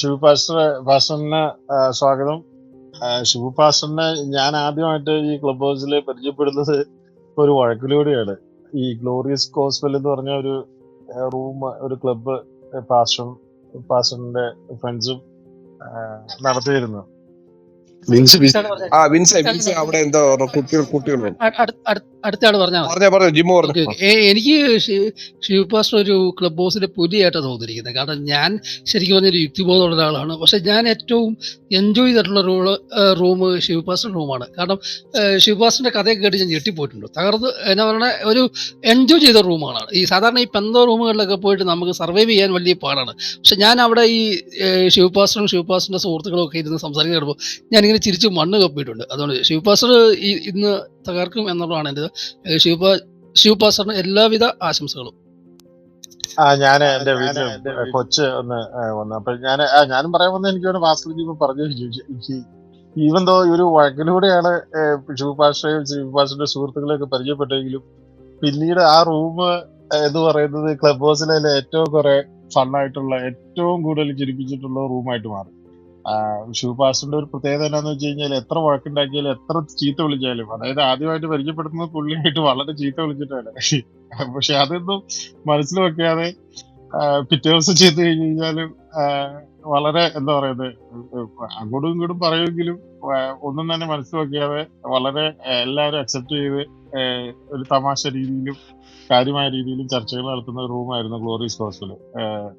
Shiva pastor പാസ്റ്ററിന് സ്വാഗതം. ഷിബു പാസ്റ്ററിനെ ഞാൻ ആദ്യമായിട്ട് ഈ ക്ലബ് ഹൗസിൽ പരിചയപ്പെടുന്നത് ഒരു വഴക്കിലൂടെയാണ്. ഈ ഗ്ലോറിയസ് കോസ്വെൽ എന്ന് പറഞ്ഞ ഒരു റൂം ഒരു ക്ലബ്ബ് പാസ്റ്ററും പാസ്റ്ററിന്റെ ഫ്രണ്ട്സും നടത്തിയിരുന്നു. വിൻസ്. ആ വിൻസ് അവിടെ എന്തോ കുട്ടികൾ പറഞ്ഞാൽ പറഞ്ഞ? ജിമ്മു പറഞ്ഞു. എനിക്ക് ശി- പാസ്റ്റർ ഒരു ക്ലബ് ഹൗസിന്റെ പുലിയായിട്ടാണ് തോന്നിയിരിക്കുന്നത്. കാരണം ഞാൻ ശരിക്കും പറഞ്ഞൊരു യുക്തിബോധമുള്ള ഒരാളാണ്. പക്ഷെ ഞാൻ ഏറ്റവും എൻജോയ് ചെയ്തിട്ടുള്ള റൂൾ റൂം ശിവ് പാസ്റ്റർ റൂമാണ് കാരണം ഏഹ്, ശിവ് പാസ്റ്ററിന്റെ കഥയൊക്കെ കേട്ട് ഞാൻ ഞെട്ടിപ്പോയിട്ടുണ്ട്. തകർന്ന് എന്നാ പറയുക ഒരു എൻജോയ് ചെയ്ത റൂമാണ് ഈ സാധാരണ ഈ പെന്തോ റൂമുകളിലൊക്കെ പോയിട്ട് നമുക്ക് സർവൈവ് ചെയ്യാൻ വലിയ പാടാണ്. പക്ഷെ ഞാൻ അവിടെ ഈ ഏഹ്, ശിവ് പാസ്റ്ററും ശിവ് പാസ്റ്ററിന്റെ സുഹൃത്തുക്കളും ഒക്കെ ഇരുന്ന് സംസാരിക്കാൻ ഞാൻ ഞാനിങ്ങനെ ചിരിച്ച് മണ്ണ് കപ്പിയിട്ടുണ്ട്. അതുകൊണ്ട് ശിവപാസർ ഈ ഇന്ന് തകർക്കും എന്നുള്ളതാണ് എന്റെ ശിവപാ ശിവപാസറിന് എല്ലാവിധ ആശംസകളും. ആ ഞാൻ എന്റെ വീട്ടിൽ കൊച്ച് ഒന്ന് വന്നു. അപ്പൊ ഞാൻ ഞാനും പറയാൻ വന്ന എനിക്ക് വേണം ഭാസ്കർ ജി പറഞ്ഞു ഈവൻ തോ ഈ ഒരു വഴക്കിലൂടെയാണ് ശിവപാഷയും ശിവപാഷന്റെ സുഹൃത്തുക്കളെയൊക്കെ പരിചയപ്പെട്ടെങ്കിലും പിന്നീട് ആ റൂം എന്ന് പറയുന്നത് ക്ലബ് ഹൗസിലെ ഏറ്റവും കുറെ ഫണ്ണായിട്ടുള്ള ഏറ്റവും കൂടുതൽ ചിരിപ്പിച്ചിട്ടുള്ള റൂമായിട്ട് മാറി. ശിവപാസ്റ്ററിന്റെ ഒരു പ്രത്യേകത എന്നാന്ന് വെച്ച് കഴിഞ്ഞാൽ എത്ര വഴക്കുണ്ടാക്കിയാലും എത്ര ചീത്ത വിളിച്ചാലും അതായത് ആദ്യമായിട്ട് പരിചയപ്പെടുന്നത് പുള്ളിയായിട്ട് വളരെ ചീത്ത വിളിച്ചിട്ടാണ്. പക്ഷെ അതൊന്നും മനസ്സിൽ വെക്കാതെ പിറ്റേ ദിവസം ചെയ്ത് കഴിഞ്ഞ് കഴിഞ്ഞാലും വളരെ എന്താ പറയുന്നത് അങ്ങോട്ടും ഇങ്ങോട്ടും പറയുമെങ്കിലും ഒന്നും തന്നെ മനസ്സിൽ വെക്കാതെ വളരെ എല്ലാവരും അക്സെപ്റ്റ് ചെയ്ത് ഒരു തമാശ രീതിയിലും കാര്യമായ രീതിയിലും ചർച്ചകൾ നടത്തുന്ന റൂമായിരുന്നു ഗ്ലോറിയസ് ഹോസ്റ്റൽ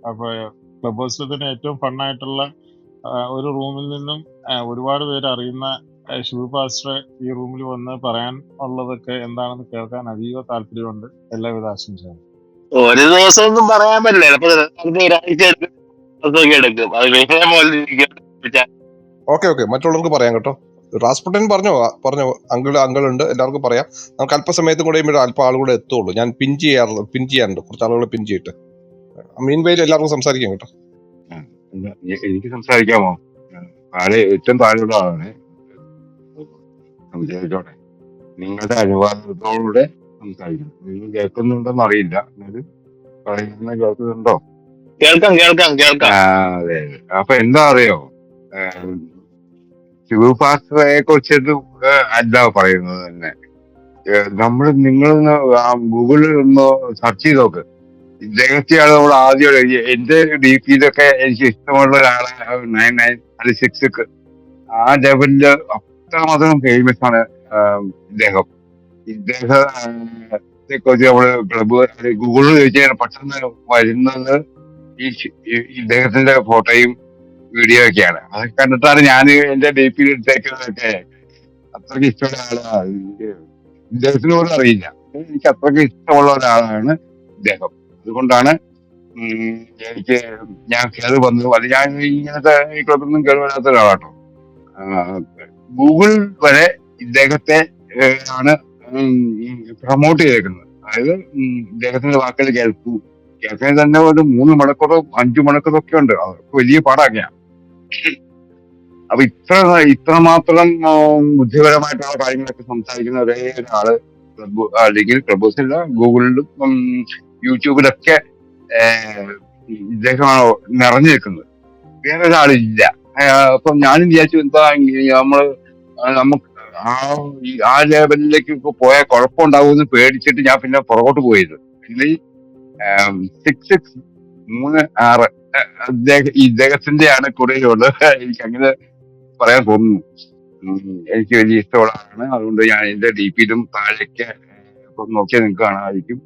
അപ്പൊ ക്ലബ് ഹൗസിൽ തന്നെ ഏറ്റവും ഫണ്ണായിട്ടുള്ള ഒരു റൂമിൽ നിന്നും ഒരുപാട് പേര് അറിയുന്ന ശിവ പാസ്റ്റർ ഈ റൂമിൽ വന്ന് പറയാൻ ഉള്ളതൊക്കെ എന്താണെന്ന് കേൾക്കാൻ അതീവ താല്പര്യമുണ്ട്. എല്ലാവിധ ആശംസകളും. ഒരു ദിവസം ഒന്നും പറയാൻ പറ്റില്ല. ചിലപ്പോ നമുക്ക് ഒരാഴ്ച എടുക്കും. അത് വിഷയം പോലെ ഇരിക്കും. Okay okay. മറ്റുള്ളവർക്ക് പറയാം കേട്ടോ. റാസ്പുട്ടൻ പറഞ്ഞോ? പറഞ്ഞോ? അങ്കിൾ അങ്കിൾ ഉണ്ട് എല്ലാവർക്കും പറയാം. നമുക്ക് അല്പസമയത്തും കൂടെ കഴിയുമ്പോൾ അല്പം ആളുകൂടെ എത്തുള്ളൂ. ഞാൻ പിൻ ചെയ്യാറുണ്ട് പിൻ ചെയ്യാറുണ്ട്. കുറച്ച് ആളുകളെ പിൻ ചെയ്തിട്ട്. മീൻ വെയിൽ എല്ലാവർക്കും സംസാരിക്കാം കേട്ടോ. എനിക്ക് സംസാരിക്കാമോ? താഴെ ഏറ്റവും താഴെയുള്ള ആളാണ്. സംസാരിച്ചോട്ടെ നിങ്ങളുടെ അനുവാദത്തോടെ സംസാരിക്കണം. നിങ്ങൾ കേൾക്കുന്നുണ്ടോന്ന് അറിയില്ല. എന്നാലും പറയുന്ന കേൾക്കുന്നുണ്ടോ? കേൾക്കാം കേൾക്കാം കേൾക്കാം. അതെ. അപ്പൊ എന്താ അറിയോ? ശിവപാസ്ത്രയെ കുറിച്ചിട്ട് അല്ല പറയുന്നത് തന്നെ. നമ്മൾ നിങ്ങൾ ഗൂഗിളിൽ ഒന്ന് സെർച്ച് ചെയ്ത് നോക്ക്. ഇദ്ദേഹത്തെയാണ് നമ്മൾ ആദ്യം എന്റെ ഡി പിയിലൊക്കെ എനിക്ക് ഇഷ്ടമുള്ള ഒരാളാണ് നയൻ നയൻ അത് സിക്സ് ആ ലെവലിൽ അത്രമാത്രം ഫേമസ് ആണ് ഇദ്ദേഹം. ഇദ്ദേഹത്തെ കുറിച്ച് നമ്മൾ ക്ലബ് ഗൂഗിളിൽ ചോദിച്ചു കഴിഞ്ഞാൽ പെട്ടെന്ന് വരുന്നത് ഈ ഇദ്ദേഹത്തിന്റെ ഫോട്ടോയും വീഡിയോ ഒക്കെയാണ്. അത് കണ്ടിട്ടാണ് ഞാൻ എന്റെ ഡി പിയിൽ എടുത്തേക്കുന്നതൊക്കെ. അത്രയ്ക്ക് ഇഷ്ടമുള്ള ആളാണ്. ഇദ്ദേഹത്തിനോട് അറിയില്ല. എനിക്ക് അത്രയ്ക്ക് ഇഷ്ടമുള്ള ഒരാളാണ് ഇദ്ദേഹം. അതുകൊണ്ടാണ് എനിക്ക് ഞാൻ കയറി വന്നത്. അത് ഞാൻ ഇങ്ങനത്തെ ഈ ക്ലബിൽ കയറി വരാത്ത ഒരാളാട്ടോ. ഗൂഗിൾ വരെ ഇദ്ദേഹത്തെ ആണ് പ്രൊമോട്ട് ചെയ്തേക്കുന്നത്. അതായത് ഇദ്ദേഹത്തിന്റെ വാക്കുകൾ കേൾക്കൂ. കേൾക്കാൻ തന്നെ ഒരു മൂന്ന് മണിക്കൂറോ അഞ്ചു മണിക്കൂറോ ഒക്കെ ഉണ്ട്. അതൊക്കെ വലിയ പാടാക്കിയാണ് അപ്പൊ ഇത്ര ഇത്രമാത്രം ബുദ്ധിപരമായിട്ടുള്ള കാര്യങ്ങളൊക്കെ സംസാരിക്കുന്ന ഒരേ ഒരാൾ ക്ലബ് അല്ലെങ്കിൽ ക്ലബ് ഹൗസില്ല ഗൂഗിളിലും യൂട്യൂബിലൊക്കെ ഇദ്ദേഹമാണ് നിറഞ്ഞു നിൽക്കുന്നത് വേറെ ഒരാളില്ല അപ്പൊ ഞാനും വിചാരിച്ചു എന്താ നമ്മൾ നമുക്ക് ആ ആ ലെവലിലേക്ക് പോയാൽ കുഴപ്പമുണ്ടാവുമെന്ന് പേടിച്ചിട്ട് ഞാൻ പിന്നെ പുറകോട്ട് പോയത് പിന്നെ സിക്സ് സിക്സ് മൂന്ന് ആറ് ഇദ്ദേഹത്തിന്റെ ഇദ്ദേഹത്തിന്റെയാണ് കൂടുതലുള്ളത് എനിക്ക് അങ്ങനെ പറയാൻ തോന്നുന്നു. എനിക്ക് വലിയ ഇഷ്ടമുള്ള ആളാണ് അതുകൊണ്ട് ഞാൻ എന്റെ ഡി പിയിലും താഴേക്ക് നോക്കിയാൽ നിങ്ങൾക്ക് കാണാമായിരിക്കും.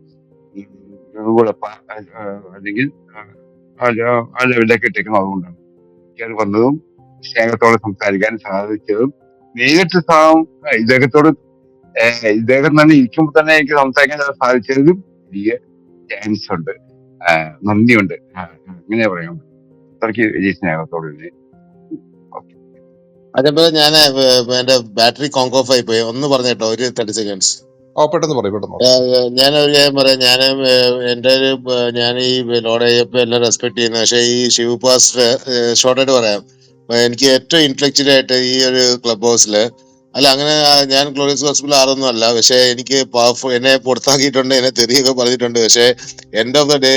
അപ്പ അല്ലെങ്കിൽ ആ, ലെവലിലേക്ക് ഇട്ടേക്കുന്നത് അതുകൊണ്ടാണ് കയറി വന്നതും സ്നേഹത്തോടെ സംസാരിക്കാൻ സാധിച്ചതും നേരിട്ട് സാ- ഇദ്ദേഹത്തോട് ഇദ്ദേഹം തന്നെ ഇരിക്കുമ്പോൾ തന്നെ എനിക്ക് സംസാരിക്കാൻ സാധിച്ചതിലും വലിയ ചാൻസ് ഉണ്ട്. നന്ദിയുണ്ട്. അങ്ങനെ പറയാം അത്രയ്ക്ക് വലിയ സ്നേഹത്തോടെ അതേപോലെ ഞാൻ എന്റെ ബാറ്ററി കോങ്കോഫ് ആയി പോയി. ഒന്ന് പറഞ്ഞേട്ടോ ഒരു തേർട്ടി സെക്കൻഡ്സ് ഓ പെട്ടെന്ന് പറയും പെട്ടെന്ന് ഞാൻ ഒരു കാര്യം പറയാം. ഞാൻ എന്റെ ഒരു ഞാൻ ഈ ലോഡ് അയ്യപ്പ എല്ലാം റെസ്പെക്ട് ചെയ്യുന്നു. പക്ഷേ ഈ ശിവ് പാസ്റ്റർ ഷോർട്ടായിട്ട് പറയാം. എനിക്ക് ഏറ്റവും ഇന്റലക്ച്വൽ ആയിട്ട് ഈ ഒരു ക്ലബ് ഹൗസിൽ അല്ല അങ്ങനെ ഞാൻ ഗ്ലോറിയസ് ഹോസ്പിറ്റൽ ആറൊന്നും അല്ല. പക്ഷെ എനിക്ക് പവർഫുൾ എന്നെ പുറത്താക്കിയിട്ടുണ്ട് എന്നെ തെറിയൊക്കെ പറഞ്ഞിട്ടുണ്ട്. പക്ഷെ end of the day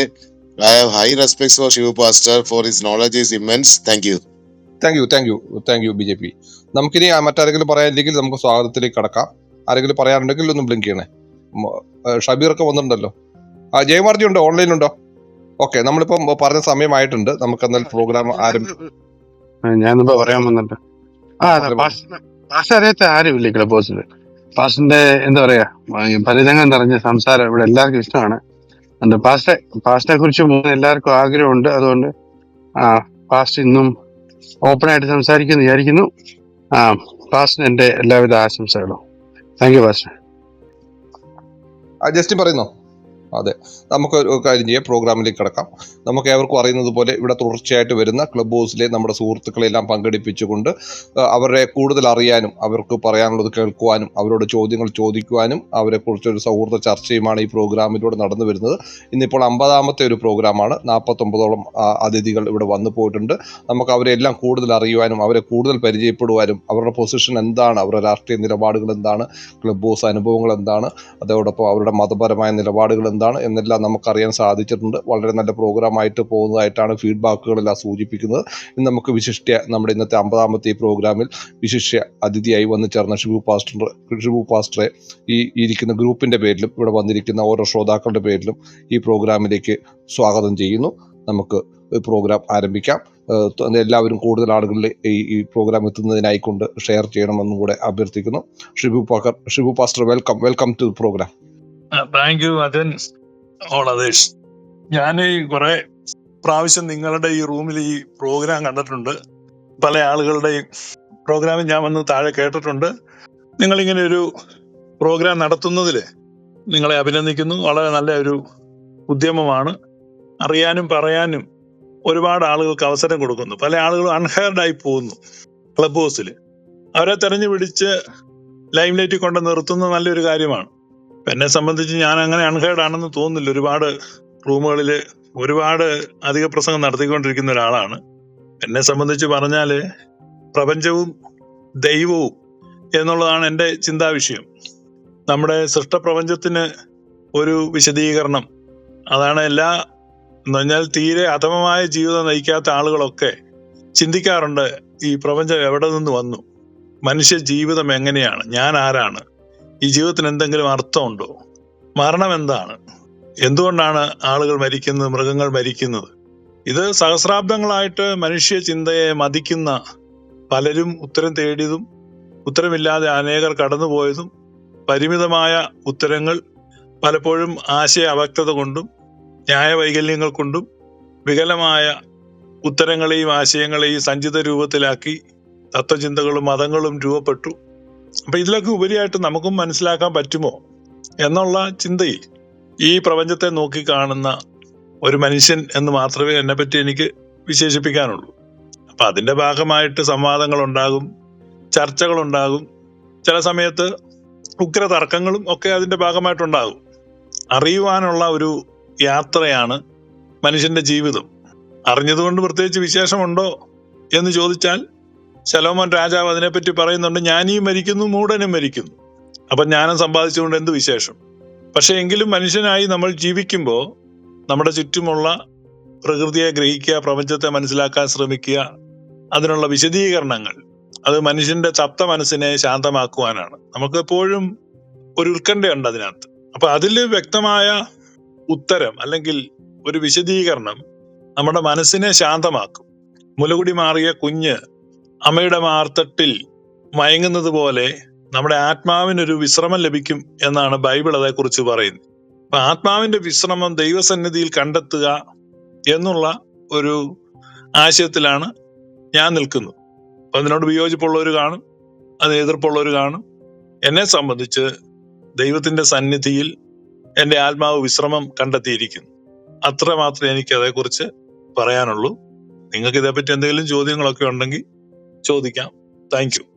I have high respect for Shiva pastor for his knowledge is immense thank you thank you thank you thank you B J P നമുക്കിനി മറ്റാരെങ്കിലും പറയാനില്ലെങ്കിൽ നമുക്ക് സ്വാഗതത്തിലേക്ക് കടക്കാം. ആരെങ്കിലും പറയാനുണ്ടെങ്കിൽ ഒന്ന് ബ്ലിങ്ക് ചെയ്യണേ. ഷബീർ ഒക്കെ ഷബീറൊക്കെ വന്നിട്ടുണ്ടല്ലോ. ആ ജയമാർജി ഉണ്ടോ? ഓൺലൈനിലുണ്ടോ ഓക്കെ നമ്മളിപ്പം പറഞ്ഞ സമയമായിട്ടുണ്ട്. നമുക്ക് എന്നാൽ പ്രോഗ്രാം ആരംഭിക്കും പാസ്റ്റിന്റെ ഞാനിപ്പോ പറയാൻ വന്നിട്ട്. അറിയാത്ത ആരുമില്ല ക്ലബ് ഹൗസിൽ പാസ്റ്ററിന്റെ എന്താ പറയാ ഫലിതങ്ങൾ നിറഞ്ഞ സംസാരം ഇവിടെ എല്ലാവർക്കും ഇഷ്ടമാണ്. അതുകൊണ്ട് പാസ്റ്റ് പാസ്റ്റിനെ കുറിച്ച് എല്ലാവർക്കും ആഗ്രഹമുണ്ട്. അതുകൊണ്ട് ആ പാസ്റ്റ് ഇന്നും ഓപ്പൺ ആയിട്ട് സംസാരിക്കുന്നു വിചാരിക്കുന്നു. ആ പാസ്റ്റിന് എന്റെ എല്ലാവിധ ആശംസകളും. Thank you pastor. ജസ്റ്റിൻ പറയുന്നോ? അതെ. നമുക്ക് ഒരു കാര്യം ചെയ്യാം. പ്രോഗ്രാമിലേക്ക് കിടക്കാം. നമുക്ക് ഏവർക്കും അറിയുന്നത് പോലെ ഇവിടെ തുടർച്ചയായിട്ട് വരുന്ന ക്ലബ് ഹൗസിലെ നമ്മുടെ സുഹൃത്തുക്കളെല്ലാം പങ്കെടുപ്പിച്ചുകൊണ്ട് അവരെ കൂടുതൽ അറിയാനും അവർക്ക് പറയാനുള്ളത് കേൾക്കുവാനും അവരോട് ചോദ്യങ്ങൾ ചോദിക്കുവാനും അവരെക്കുറിച്ചൊരു സൗഹൃദ ചർച്ചയുമാണ് ഈ പ്രോഗ്രാമിലൂടെ നടന്നു വരുന്നത്. ഇന്നിപ്പോൾ അമ്പതാമത്തെ ഒരു പ്രോഗ്രാമാണ്. നാൽപ്പത്തൊമ്പതോളം അതിഥികൾ ഇവിടെ വന്നു പോയിട്ടുണ്ട്. നമുക്ക് അവരെല്ലാം കൂടുതൽ അറിയുവാനും അവരെ കൂടുതൽ പരിചയപ്പെടുവാനും അവരുടെ പൊസിഷൻ എന്താണ് അവരുടെ രാഷ്ട്രീയ നിലപാടുകൾ എന്താണ് ക്ലബ് ഹൗസ് അനുഭവങ്ങൾ എന്താണ് അതോടൊപ്പം അവരുടെ മതപരമായ നിലപാടുകൾ എന്താണ് എന്നെല്ലാം നമുക്കറിയാൻ സാധിച്ചിട്ടുണ്ട്. വളരെ നല്ല പ്രോഗ്രാമായിട്ട് പോകുന്നതായിട്ടാണ് ഫീഡ്ബാക്കുകളെല്ലാം സൂചിപ്പിക്കുന്നത്. ഇന്ന് നമുക്ക് വിശിഷ്യ നമ്മുടെ ഇന്നത്തെ അമ്പതാമത്തെ പ്രോഗ്രാമിൽ വിശിഷ്യ അതിഥിയായി വന്നു ചേർന്ന ഷിബു പാസ്റ്റർ ഷിബു പാസ്റ്ററെ ഈ ഇരിക്കുന്ന ഗ്രൂപ്പിന്റെ പേരിലും ഇവിടെ വന്നിരിക്കുന്ന ഓരോ ശ്രോതാക്കളുടെ പേരിലും ഈ പ്രോഗ്രാമിലേക്ക് സ്വാഗതം ചെയ്യുന്നു. നമുക്ക് പ്രോഗ്രാം ആരംഭിക്കാം. എല്ലാവരും കൂടുതൽ ആളുകളിൽ ഈ ഈ പ്രോഗ്രാം എത്തുന്നതിനായിക്കൊണ്ട് ഷെയർ ചെയ്യണമെന്നും കൂടെ അഭ്യർത്ഥിക്കുന്നു. Shibu packer Shibu pastor welcome welcome to program thank you Ajan others ഞാൻ ഈ കുറെ പ്രാവശ്യം നിങ്ങളുടെ ഈ റൂമിൽ ഈ പ്രോഗ്രാം കണ്ടിട്ടുണ്ട്. പല ആളുകളുടെയും പ്രോഗ്രാമിൽ ഞാൻ വന്ന് താഴെ കേട്ടിട്ടുണ്ട്. നിങ്ങളിങ്ങനെ ഒരു പ്രോഗ്രാം നടത്തുന്നതിൽ നിങ്ങളെ അഭിനന്ദിക്കുന്നു. വളരെ നല്ല ഒരു ഉദ്യമമാണ്. അറിയാനും പറയാനും ഒരുപാട് ആളുകൾക്ക് അവസരം കൊടുക്കുന്നു. പല ആളുകളും അൺഹയർഡായി പോകുന്നു ക്ലബ് ഹൗസിൽ അവരെ തെരഞ്ഞു പിടിച്ച് ലൈം ലൈറ്റിൽ കൊണ്ട് നിർത്തുന്നത് നല്ലൊരു കാര്യമാണ്. എന്നെ സംബന്ധിച്ച് ഞാൻ അങ്ങനെ അൺഹേർഡ് ആണെന്ന് തോന്നുന്നില്ല. ഒരുപാട് റൂമുകളിൽ ഒരുപാട് അധിക പ്രസംഗം നടത്തിക്കൊണ്ടിരിക്കുന്ന ഒരാളാണ്. എന്നെ സംബന്ധിച്ച് പറഞ്ഞാൽ പ്രപഞ്ചവും ദൈവവും എന്നുള്ളതാണ് എന്റെ ചിന്താവിഷയം. നമ്മുടെ സൃഷ്ടപ്രപഞ്ചത്തിന് ഒരു വിശദീകരണം. അതാണ് എല്ലാ എന്ന് പറഞ്ഞാൽ തീരെ അധമമായ ജീവിതം നയിക്കാത്ത ആളുകളൊക്കെ ചിന്തിക്കാറുണ്ട് ഈ പ്രപഞ്ചം എവിടെ നിന്ന് വന്നു? മനുഷ്യ ജീവിതം എങ്ങനെയാണ്? ഞാൻ ആരാണ്? ഈ ജീവിതത്തിന് എന്തെങ്കിലും അർത്ഥമുണ്ടോ? മരണം എന്താണ്? എന്തുകൊണ്ടാണ് ആളുകൾ മരിക്കുന്നത് മൃഗങ്ങൾ മരിക്കുന്നത്? ഇത് സഹസ്രാബ്ദങ്ങളായിട്ട് മനുഷ്യ ചിന്തയെ മതിക്കുന്ന പലരും ഉത്തരം തേടിയതും ഉത്തരമില്ലാതെ അനേകർ കടന്നുപോയതും പരിമിതമായ ഉത്തരങ്ങൾ പലപ്പോഴും ആശയ അവ്യക്തത കൊണ്ടും ന്യായവൈകല്യങ്ങൾ കൊണ്ടും വികലമായ ഉത്തരങ്ങളെയും ആശയങ്ങളെയും സഞ്ചിത രൂപത്തിലാക്കി തത്വചിന്തകളും മതങ്ങളും രൂപപ്പെട്ടു. അപ്പൊ ഇതിലൊക്കെ ഉപരിയായിട്ട് നമുക്കും മനസ്സിലാക്കാൻ പറ്റുമോ എന്നുള്ള ചിന്തയിൽ ഈ പ്രപഞ്ചത്തെ നോക്കി കാണുന്ന ഒരു മനുഷ്യൻ എന്ന് മാത്രമേ എന്നെ പറ്റി എനിക്ക് വിശേഷിപ്പിക്കാനുള്ളൂ. അപ്പൊ അതിന്റെ ഭാഗമായിട്ട് സംവാദങ്ങൾ ഉണ്ടാകും ചർച്ചകൾ ഉണ്ടാകും ചില സമയത്ത് ഉഗ്ര തർക്കങ്ങളും ഒക്കെ അതിന്റെ ഭാഗമായിട്ടുണ്ടാകും. അറിയുവാനുള്ള ഒരു യാത്രയാണ് മനുഷ്യന്റെ ജീവിതം. അറിഞ്ഞതുകൊണ്ട് പ്രത്യേകിച്ച് വിശേഷമുണ്ടോ എന്ന് ചോദിച്ചാൽ ശലോമോൻ രാജാവ് അതിനെപ്പറ്റി പറയുന്നുണ്ട് ജ്ഞാനിയും മരിക്കുന്നു മൂടനും മരിക്കുന്നു. അപ്പം ജ്ഞാനം സമ്പാദിച്ചുകൊണ്ട് എന്ത് വിശേഷം? പക്ഷേ എങ്കിലും മനുഷ്യനായി നമ്മൾ ജീവിക്കുമ്പോൾ നമ്മുടെ ചുറ്റുമുള്ള പ്രകൃതിയെ ഗ്രഹിക്കുക പ്രപഞ്ചത്തെ മനസ്സിലാക്കാൻ ശ്രമിക്കുക അതിനുള്ള വിശദീകരണങ്ങൾ അത് മനുഷ്യന്റെ തപ്ത മനസ്സിനെ ശാന്തമാക്കുവാനാണ്. നമുക്ക് എപ്പോഴും ഒരു ഉത്കണ്ഠയുണ്ട് അതിനകത്ത്. അപ്പൊ അതിൽ വ്യക്തമായ ഉത്തരം അല്ലെങ്കിൽ ഒരു വിശദീകരണം നമ്മുടെ മനസ്സിനെ ശാന്തമാക്കും. മുലകുടി മാറിയ കുഞ്ഞ് അമ്മയുടെ മാർത്തട്ടിൽ മയങ്ങുന്നത് പോലെ നമ്മുടെ ആത്മാവിനൊരു വിശ്രമം ലഭിക്കും എന്നാണ് ബൈബിൾ അതേക്കുറിച്ച് പറയുന്നത്. അപ്പൊ ആത്മാവിന്റെ വിശ്രമം ദൈവസന്നിധിയിൽ കണ്ടെത്തുക എന്നുള്ള ഒരു ആശയത്തിലാണ് ഞാൻ നിൽക്കുന്നത്. അപ്പൊ അതിനോട് വിയോജിപ്പുള്ളവർ കാണും അതിന് എതിർപ്പുള്ളവർ കാണും. എന്നെ സംബന്ധിച്ച് ദൈവത്തിന്റെ സന്നിധിയിൽ എന്റെ ആത്മാവ് വിശ്രമം കണ്ടെത്തിയിരിക്കുന്നു. അത്ര മാത്രമേ എനിക്ക് അതേക്കുറിച്ച് പറയാനുള്ളൂ. നിങ്ങൾക്ക് ഇതേപ്പറ്റി എന്തെങ്കിലും ചോദ്യങ്ങളൊക്കെ ഉണ്ടെങ്കിൽ ചോദിക്കാം. താങ്ക്